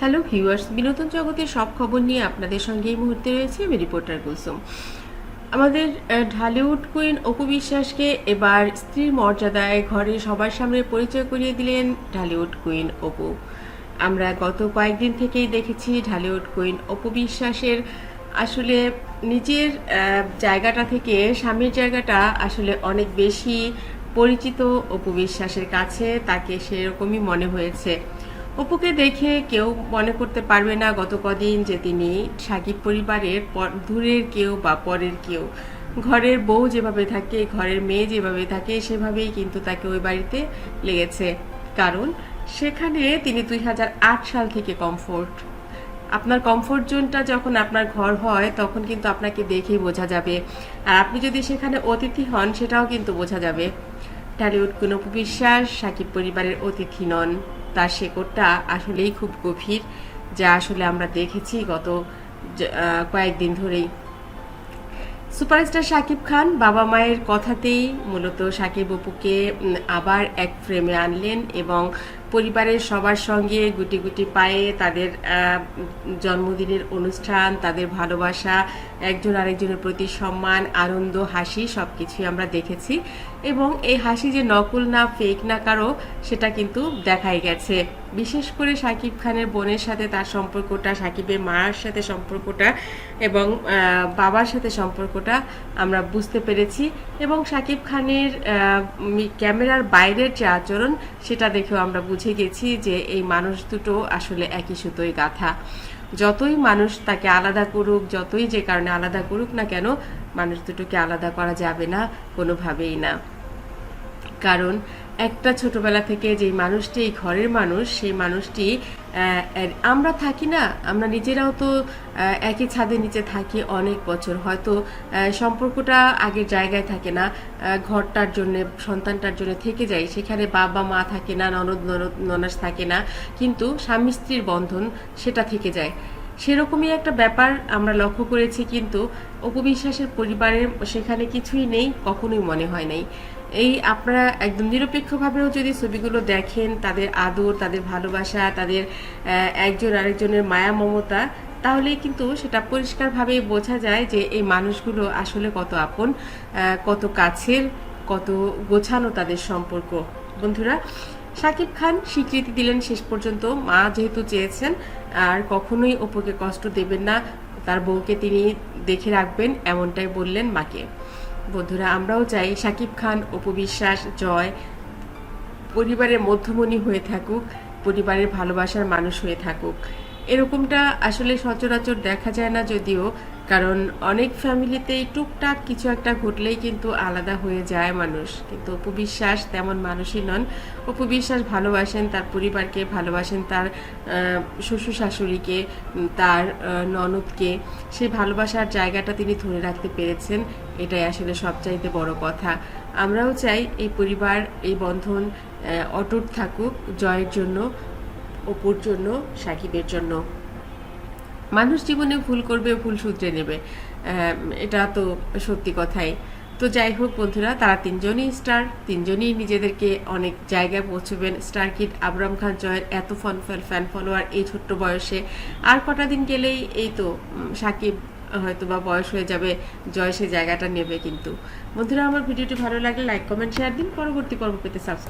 Hello viewers বিনোদন জগতের সব খবর নিয়ে আপনাদের সঙ্গে এই মুহূর্তে রয়েছে আমি রিপোর্টার কুলসুম। আমাদের ঢালিউড কুইন অপু বিশ্বাসকে এবার স্ত্রীর মর্যাদায় ঘরে সবার সামনে পরিচয় করিয়ে দিলেন ঢালিউড কুইন অপু। আমরা গত কয়েকদিন থেকেই দেখেছি ঢালিউড কুইন অপু বিশ্বাসের আসলে নিজের জায়গাটা থেকে স্বামীর জায়গাটা আসলে অনেক বেশি পরিচিত অপু বিশ্বাসের কাছে। তাকে সেরকমই মনে হয়েছে। অপুকে দেখে কেউ মনে করতে পারবে না গত কদিন যে তিনি সাকিব পরিবারের পর- দূরের কেউ বা পরের কেউ। ঘরের বউ যেভাবে থাকে, ঘরের মেয়ে যেভাবে থাকে, সেভাবেই কিন্তু তাকে ওই বাড়িতে লেগেছে। কারণ সেখানে তিনি দুই হাজার আট সাল থেকে কমফোর্ট আপনার কমফোর্ট জোনটা যখন আপনার ঘর হয়, তখন কিন্তু আপনাকে দেখেই বোঝা যাবে। আর আপনি যদি সেখানে অতিথি হন, সেটাও কিন্তু বোঝা যাবে। টলিউড কোনো বিশ্বাস, সাকিব পরিবারের অতিথি নন। তার শেকড়টা আসলেই খুব গভীর, যা আসলে আমরা দেখেছি গত কয়েকদিন ধরেই। সুপারস্টার শাকিব খান বাবা মায়ের কথাতেই মূলত শাকিব অপুকে আবার এক ফ্রেমে আনলেন এবং পরিবারের সবার সঙ্গে গুটি গুটি পায়ে তাদের জন্মদিনের অনুষ্ঠান, তাদের ভালোবাসা, একজন আরেকজনের প্রতি সম্মান, আনন্দ, হাসি সব কিছুই আমরা দেখেছি। এবং এই হাসি যে নকল না ফেক না কারও, সেটা কিন্তু দেখাই গেছে। বিশেষ করে শাকিব খানের বোনের সাথে তার সম্পর্কটা, সাকিবের মার সাথে সম্পর্কটা এবং বাবার সাথে সম্পর্কটা আমরা বুঝতে পেরেছি। এবং সাকিব খানের ক্যামেরার বাইরের যে আচরণ, সেটা দেখেও আমরা বুঝে গেছি যে এই মানুষ দুটো আসলে একই সুতোই গাথা। যতই মানুষ তাকে আলাদা করুক, যতই যে কারণে আলাদা করুক না কেন, মানুষ দুটোকে আলাদা করা যাবে না, কোনোভাবেই না। কারণ একটা ছোটবেলা থেকে যেই মানুষটি, এই ঘরের মানুষ, সেই মানুষটি আমরা থাকি না, আমরা নিজেরাও তো একই ছাদের নিচে থাকি অনেক বছর। হয়তো সম্পর্কটা আগের জায়গায় থাকে না ঘরটার জন্য, সন্তানটার জন্য থেকে যায়। সেখানে বাবা, মা থাকে না, ননদ ননদ, ননাস থাকে না। কিন্তু স্বামী স্ত্রীর বন্ধন সেটা থেকে যায়। সেরকমই একটা ব্যাপার আমরা লক্ষ্য করেছি, কিন্তু অপবিশ্বাসের পরিবারের সেখানে কিছুই নেই, কখনোই মনে হয় নাই। এই আপনারা একদম নিরপেক্ষভাবেও যদি ছবিগুলো দেখেন, তাদের আদর, তাদের ভালোবাসা, তাদের একজন আরেকজনের মায়া মমতা, তাহলেই কিন্তু সেটা পরিষ্কারভাবেই বোঝা যায় যে এই মানুষগুলো আসলে কত আপন কত কাছের, কত গোছানো তাদের সম্পর্ক। বন্ধুরা শাকিব খান স্বীকৃতি দিলেন শেষ পর্যন্ত, মা যেহেতু চেয়েছেন, আর কখনোই অপুকে কষ্ট দেবেন না, তার বউকে তিনি দেখে রাখবেন, এমনটাই বললেন মাকে। বন্ধুরা, আমরাও চাই সাকিব খান, অপু বিশ্বাস, জয় পরিবারের মধ্যমণি হয়ে থাকুক, পরিবারের ভালোবাসার মানুষ হয়ে থাকুক। এরকমটা আসলে সচরাচর দেখা যায় না যদিও, কারণ অনেক ফ্যামিলিতেই টুকটাক কিছু একটা ঘটলেই কিন্তু আলাদা হয়ে যায় মানুষ। কিন্তু অপু বিশ্বাস তেমন মানুষই নন। অপু বিশ্বাস ভালোবাসেন তার পরিবারকে, ভালোবাসেন তার শ্বশুর শাশুড়িকে তার ননদকে। সেই ভালোবাসার জায়গাটা তিনি ধরে রাখতে পেরেছেন, এটাই আসলে সবচাইতে বড় কথা। আমরাও চাই এই পরিবার, এই বন্ধন অটুট থাকুক, জয়ের জন্য। অপুর জন্য, সাকিবের জন্য। মানুষ জীবনে ভুল করবে, ভুল শুধরে নেবে। এটা তো সত্যি কথাই। তো যাই হোক বন্ধুরা, তারা তিনজনই স্টার তিনজনই নিজেদেরকে অনেক জায়গায় পৌঁছবেন। স্টার কিড আবরাম খান জয়ের এত ফন ফ্যান ফলোয়ার এই ছোট্ট বয়সে। আর কটা দিন গেলেই এই তো সাকিব হয়তো বা বয়স হয়ে যাবে, জয় সে জায়গাটা নেবে কিন্তু। বন্ধুরা, আমার ভিডিওটি ভালো লাগলে লাইক কমেন্ট শেয়ার দিন। পরবর্তী পর্ব পেতে সাবস্ক্রাইব